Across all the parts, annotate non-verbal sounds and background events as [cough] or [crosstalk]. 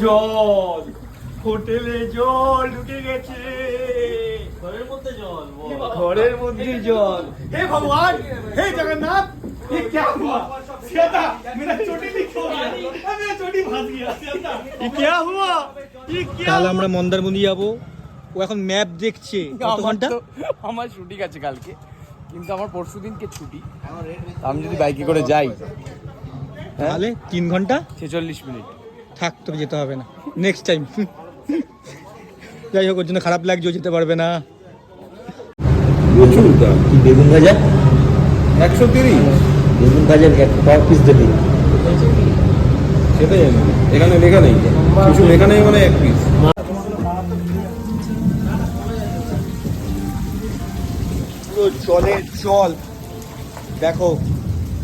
জল হোটেলে জল ঢুকে গেছে ঘরের মধ্যে জল বল। ঘরের মধ্যে জল হে ভগবান হে জগন্নাথ ये क्या हुआ सीता मेरा चोटी नहीं खो गया मेरा चोटी फंस गया सीता ये क्या हुआ ये क्या কাল আমরা মন্দারমণি যাব ও এখন ম্যাপ দেখছে কত আমার ঘন্টা তো- আমার ছুটি আছে কালকে কিন্তু আমার পরশু দিনকে ছুটি আমি যদি বাইকে করে যাই তাহলে তিন ঘন্টা ছেচল্লিশ মিনিট থাক তোকে যেতে হবে না। নেক্সট টাইম যাই হোক ওর জন্য খারাপ লাগছে ও যেতে পারবে না। প্রচুর দাম। কি বেগুন ভাজা? একশো তিরিশ। বেগুন ভাজার এক পার পিস দেবে। সেটাই জানি এখানে লেখা নেই। কিছু লেখা নেই মানে এক পিস পুরো জলের জল দেখো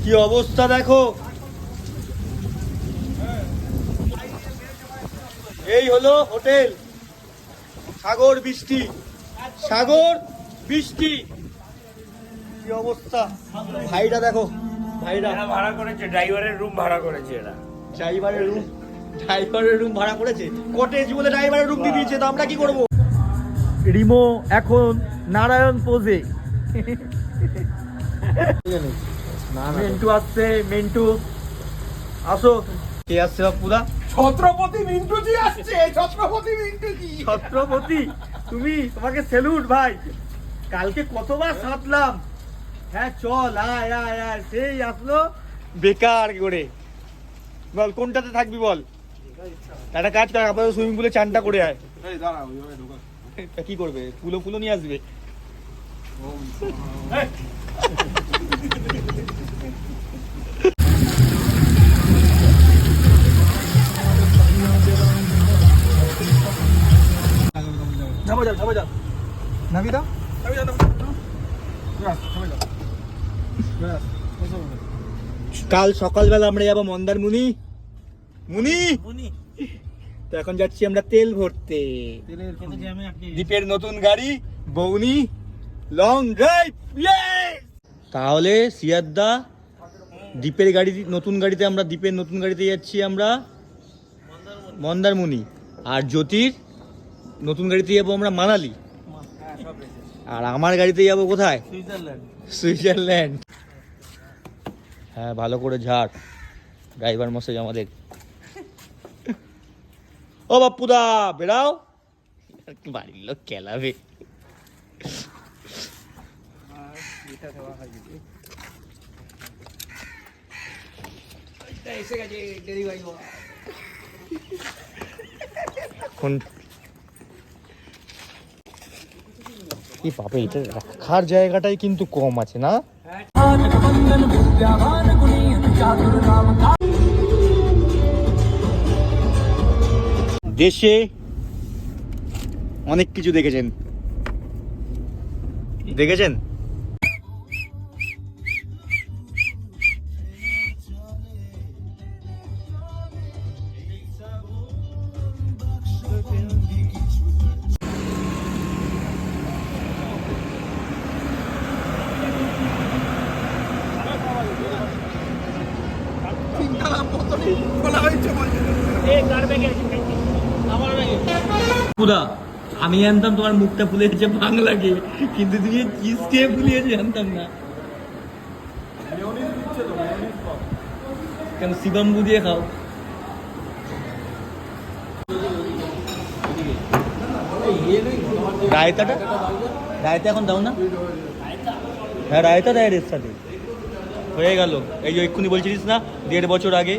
কি অবস্থা দেখো। এই হলো হোটেল। সাগর বৃষ্টি। সাগর বৃষ্টি। কি অবস্থা? ভাইরা দেখো ভাইরা। ভাড়া করেছে ড্রাইভারের রুম ভাড়া করেছে এরা। ড্রাইভারের রুম ড্রাইভারের রুম ভাড়া করেছে? কটেজ বলে ড্রাইভারের রুম দিয়ে দিয়েছে তো আমরা কি করব? রিমো এখন নারায়ণ পোজে মেন্টু আসছে মেন্টু। আসো। কে আসছে বাপুদা ছত্রপতি মিন্টুজি আসছে ছত্রপতি মিন্টুজি। ছত্রপতি? তুমি তোমাকে সেলুট ভাই। কালকে কতবার সাঁতলাম? হ্যাঁ চল আয় আয় আয়। সেই আসলো বেকার করে। বল কোনটাতে থাকবি বল? একটা কাজ কর আপাতত সুইমিং পুলে চানটা করে আয়। কি করবে? ফুলো ফুলো নিয়ে আসবে। [laughs] ঝাপা যাও ঝাপা যাও। নামি দাও। নামি যাও কাল সকালবেলা আমরা যাব মন্দারমুনি মুনি। বুনি তো এখন যাচ্ছি আমরা তেল ভরতে। দ্বীপের নতুন গাড়ি বৌনি লং ড্রাইভ তাহলে সিয়াদ্দা দ্বীপের গাড়ি নতুন গাড়িতে আমরা দ্বীপের নতুন গাড়িতে যাচ্ছি আমরা। মন্দারমণি। আর জ্যোতির নতুন গাড়িতে যাব আমরা মানালি। আর আমার গাড়িতে যাব কোথায়? সুইজারল্যান্ড। সুইজারল্যান্ড। হ্যাঁ ভালো করে ঝাড়। ড্রাইভার মশাই আমাদের। ও বাপ্পুদা বেড়াও। বাড়ির লোক কেলাবে এখন কি পাবে? এটা রাখার জায়গাটাই কিন্তু কম আছে না? দেশে অনেক কিছু দেখেছেন। দেখেছেন? পুরা আমি জানতাম তোমার মুখটা ফুলে গেছে বাংলাকে কিন্তু তুমি চিজ খেয়ে ফুলিয়েছে জানতাম না। কেন শিবম্বু দিয়ে খাও? রায়তাটা? রায়তা এখন দাও না। হ্যাঁ রায়তা দেয় এর সাথে। হয়ে গেল। এই যে এক্ষুনি বলছিলিস না দেড় বছর আগে।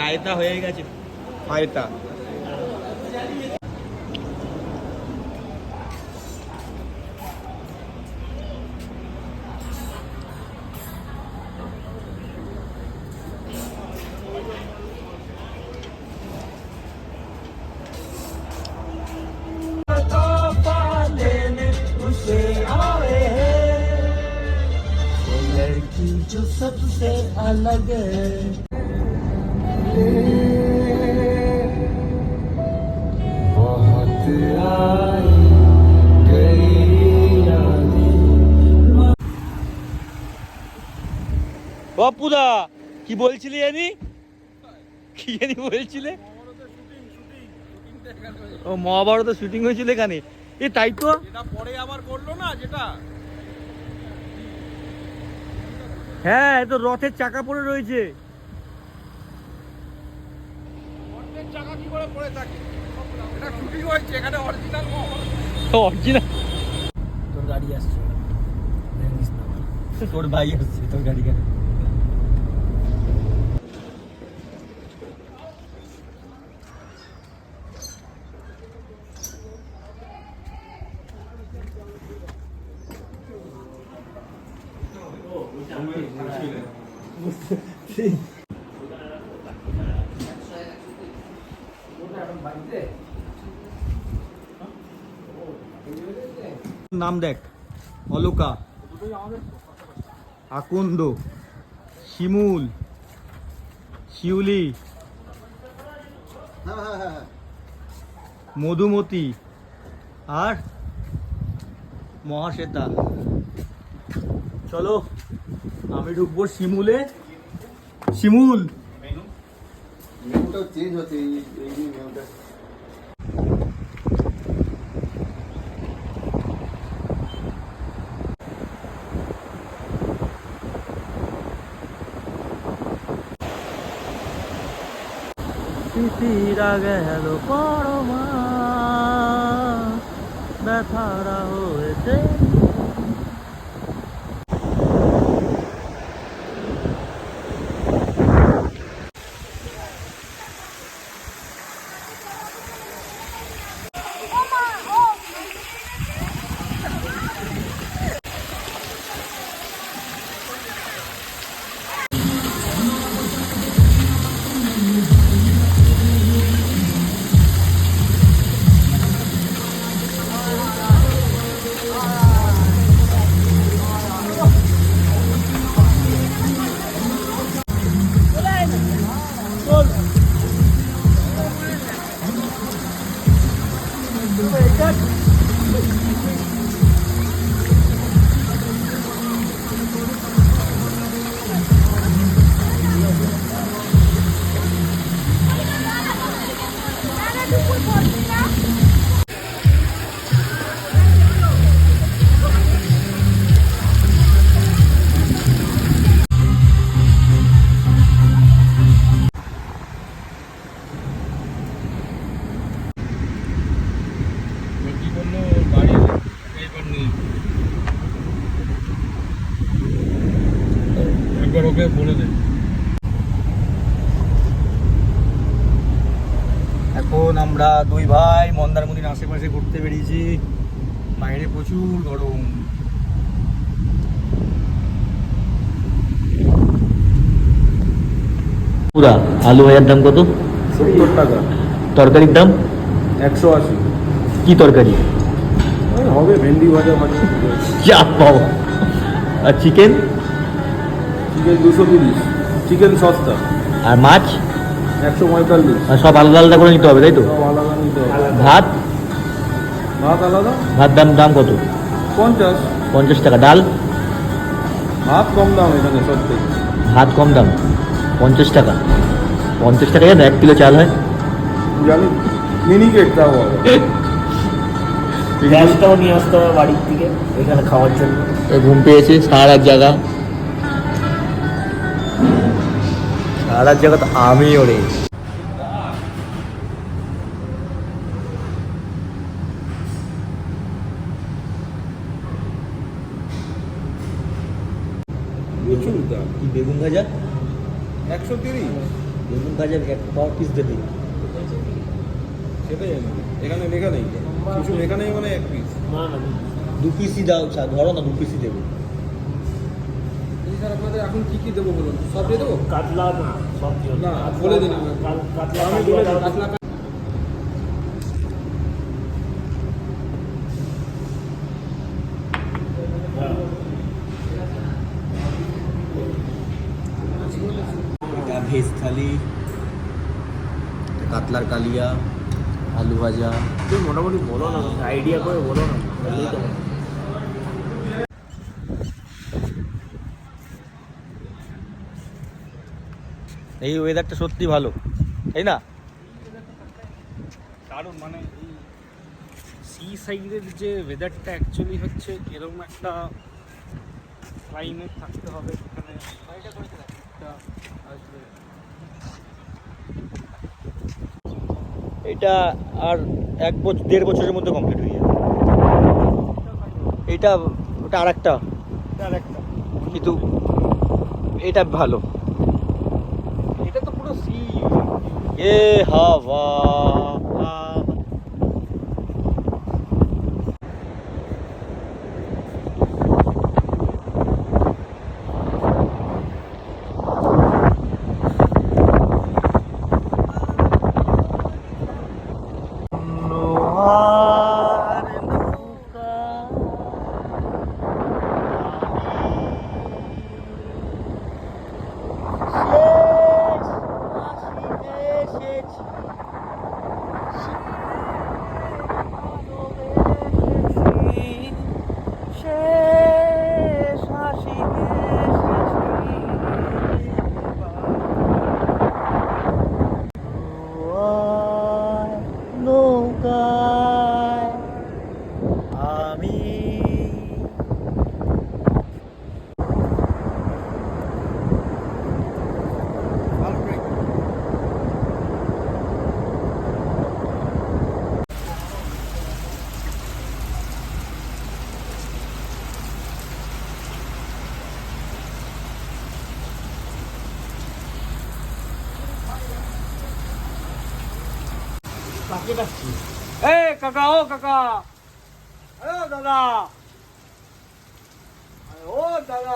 রায়তা হয়ে গেছে। রায়তা। বাপুদা কি বলছিলি জানি? কি জানি বলছিলে? ও মহাভারত শুটিং হয়েছিল এখানে। এ তাই তো? পরে আবার করল না যেটা? হ্যাঁ এ তো রথের চাকা পড়ে রয়েছে। চাকা কি করে পড়ে থাকে? এটা শুটিং হয়েছে এখানে অরিজিনাল অরিজিনাল তোর গাড়ি আসছে। তোর ভাই আসছে তোর গাড়ি কেন? নাম দেখ। অলোকা। আকন্দ। শিমুল। শিউলি। মধুমতি। আর মহাশ্বেতা। চলো আমি ঢুকবো শিমুলে। শিমুল। মেনুটা চেঞ্জ হচ্ছে এই মেনুটা তিতিরা গেল পরমা। ব্যথারা হয়েছে। প্রচুর গরম। পুরা আলু ভাজার দাম কত? সত্তর টাকা। তরকারির দাম? একশো আশি। কি তরকারি? হবে ভেন্ডি ভাজা ভাজা। যা পাও আর চিকেন? চিকেন দুশো তিরিশ। চিকেন সস্তা। আর মাছ? একশো পঁয়তাল্লিশ। আর সব আলাদা আলাদা করে নিতে হবে তাই তো? সব আলাদা নিতে হবে। ভাত? ভাত আলাদা ভাত দাম দাম কত? পঞ্চাশ। পঞ্চাশ টাকা। ডাল? ভাত কম দাম এখানে থেকে ভাত কম দাম। পঞ্চাশ টাকা। পঞ্চাশ টাকা জানো এক কিলো চাল হয়। জানি মিনি কেক আবার গ্যাসটাও নিয়ে আসতে হবে বাড়ির থেকে এখানে খাওয়ার জন্য। এ ঘুম পেয়েছে সারা রাত জায়গা। সারা রাত জায়গা তো আমি ওরে প্রচুর দাম কি বেগুন ভাজা একশো তিরিশ বেগুন ভাজা এক পিস দেবে। সেটাই। এখানে লেখা নেই। কিছু লেখা নেই মানে এক পিস না না দু পিসই দাও ধরো না দু পিসই দেবো। স্যার আপনাদের এখন কি কি দেবো বলুন? সব দিয়ে দেবো? কাতলা না সব না, বলে দিন। কাতলা আমি বলে কাতলা এটা ভেজ থালি কাতলার কালিয়া আলু ভাজা তুই মোটামুটি বলো না আইডিয়া করে বলো না বললেই তো এই ওয়েদারটা সত্যি ভালো তাই না? কারণ মানে এই সি সাইডের যে ওয়েদারটা অ্যাকচুয়ালি হচ্ছে এরকম একটা ক্লাইমেট থাকতে হবে একটা আসবে এটা আর এক বছর দেড় বছরের মধ্যে কমপ্লিট হয়ে যাবে। এটা ওটা আর একটা কিন্তু এটা ভালো। এটা তো পুরো সি এ হাওয়া নৌকায় আমি এ কাকা ও কাকা। ও দাদা। ও দাদা।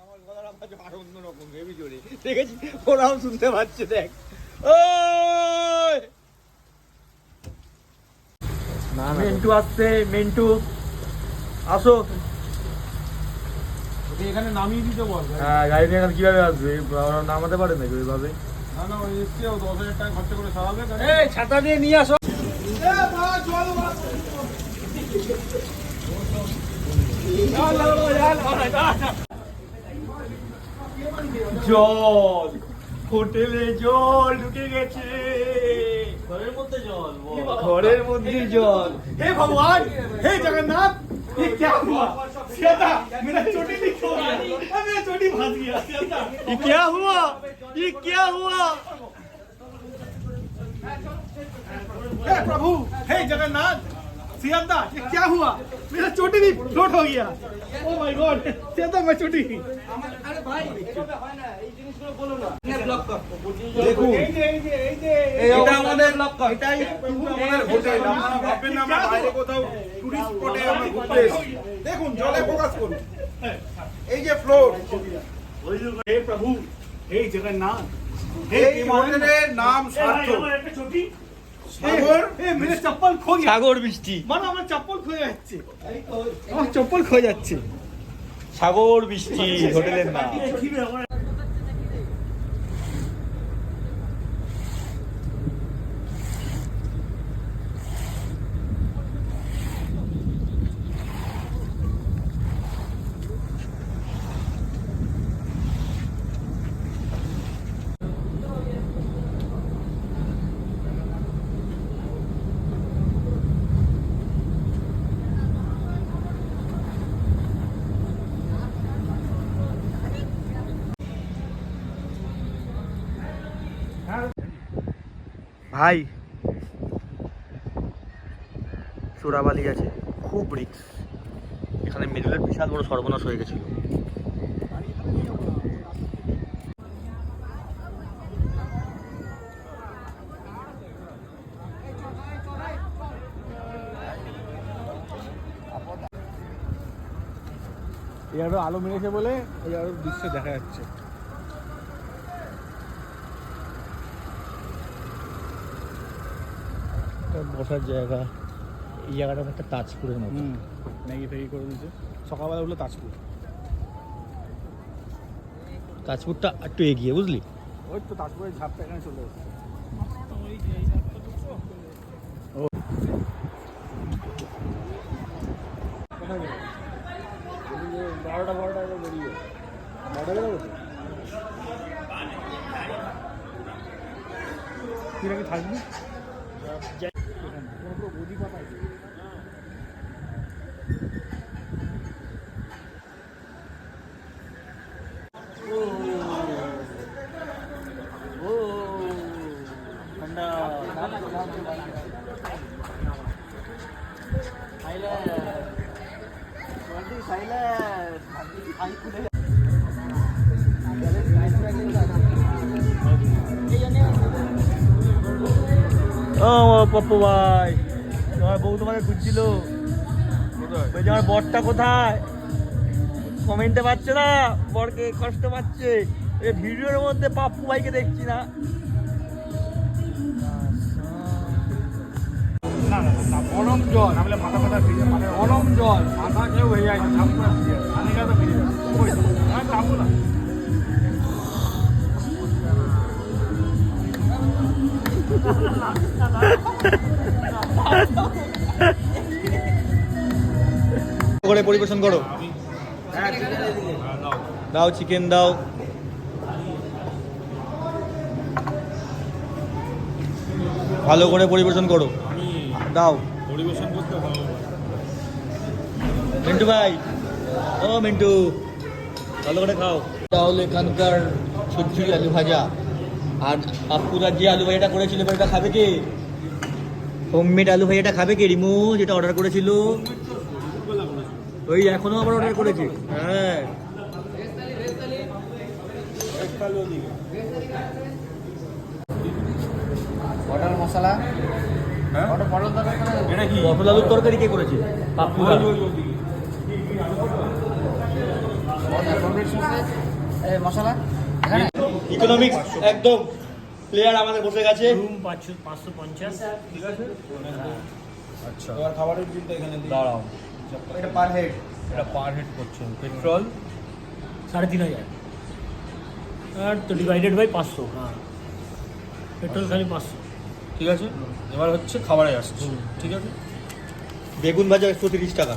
আমার গলার আওয়াজ আরও অন্যরকম হেবি জোরে। দেখেছি ওরাও শুনতে পাচ্ছে দেখ। ওই মিন্টু আসছে মিন্টু। আসো। এখানে নামিয়ে দিতে বল। হ্যাঁ গাড়ি নিয়ে এখানে কীভাবে আসবে? নামাতে পারে নাকি ওইভাবে? না না ওই এসছে ও দশ হাজার টাকা খরচা করে সারাবে এই ছাতা দিয়ে নিয়ে আসো জল হোটেলে জল ঢুকে গেছে ঘরের মধ্যে জল ঘরের মধ্যে জল হে ভগবান হে জগন্নাথ ये क्या हुआ सीता मेरा चोटी लीक हो गया अब मेरा चोटी फंस गया सीता ये क्या हुआ ये क्या हुआ हे प्रभु हे जगन्नाथ सियादा ये क्या हुआ मेरा चोटी भी फ्लोट हो गया ओ माय गॉड सियादा मैं चोटी দেখুন এটা আমাদের এটাই কিন্তু আমাদের হোটেল আপনারা ভাববেন না আমরা বাইরে কোথাও টুরিস্ট স্পটে আমরা ঘুরতে এসেছি দেখুন জলে ফোকাস করুন এই যে ফ্লোর हे प्रभु এই জায়গার নাম এই নাম চপ্পল খোঁজ সাগর বৃষ্টি মানে আমার চপ্পল যাচ্ছে আমার চপ্পল যাচ্ছে সাগর বৃষ্টি হোটেলের নাম ভাই, চোরাবালি আছে, খুব রিক্স এখানে মিডলের বিশাল বড় সর্বনাশ হয়ে গেছিল। আলো মেরেছে বলে আরও দৃশ্য দেখা যাচ্ছে। বসার জায়গা এই জায়গাটা একটা তাজপুরের মতো। ম্যাগি ফ্যাগি করে দিচ্ছে সকালবেলা উঠল তাজপুর। তাজপুরটা একটু এগিয়ে বুঝলি? ওই তো তাজপুরের ঝাপটা এখানে চলে এসেছে। বারোটা বারোটা বেরিয়ে বারোটা বেরোবো তুই নাকি থাকবি? পপ্পু ভাই তোমার বউ তোমাকে খুঁজছিল। বলছি আমার বরটা কোথায়? কমেন্টে পাচ্ছে না বরকে কষ্ট পাচ্ছে। এই ভিডিওর মধ্যে পাপ্পু ভাইকে দেখছি না। গরম জল বলে মাথা মাথা ফিরে মানে গরম জল মাথা কেউ হয়ে যায় না ঠাকুর ফিরে আমি কাছে ফিরে যাব? না। করে পরিবেশন করো। দাও চিকেন দাও। ভালো করে পরিবেশন করো। দাও। ভালো মিন্টু ভাই। ও মিন্টু। ভালো করে খাও। তাহলে এখানকার ছুটছুরি আলু ভাজা। আর আপুরা যে আলু ভাজাটা করেছিল এবার এটা খাবে কে? হোমমেড আলু ভাজাটা খাবে কে? রিমু যেটা অর্ডার করেছিল। ওই এখনও আবার অর্ডার করেছে। হ্যাঁ। পটল মশলা? পটল পটল তরকারি এটা কি? পটল আলুর তরকারি কে করেছে? পাপ্পুদা। মশলা? ইকোনমিক্স একদম প্লেয়ার আমাদের বসে গেছে। রুম পাঁচশো পাঁচশো পঞ্চাশ। আচ্ছা। এবার খাবারের বিলটা এখানে দিই দাঁড়াও। এটা পার হেড এটা পার হেড করছেন পেট্রোল সাড়ে তিন হাজার। আর তো ডিভাইডেড বাই পাঁচশো। হ্যাঁ। পেট্রোল খালি পাঁচশো। ঠিক আছে? এবার হচ্ছে খাবারে আসছে। ঠিক আছে? বেগুন ভাজা একশো তিরিশ টাকা।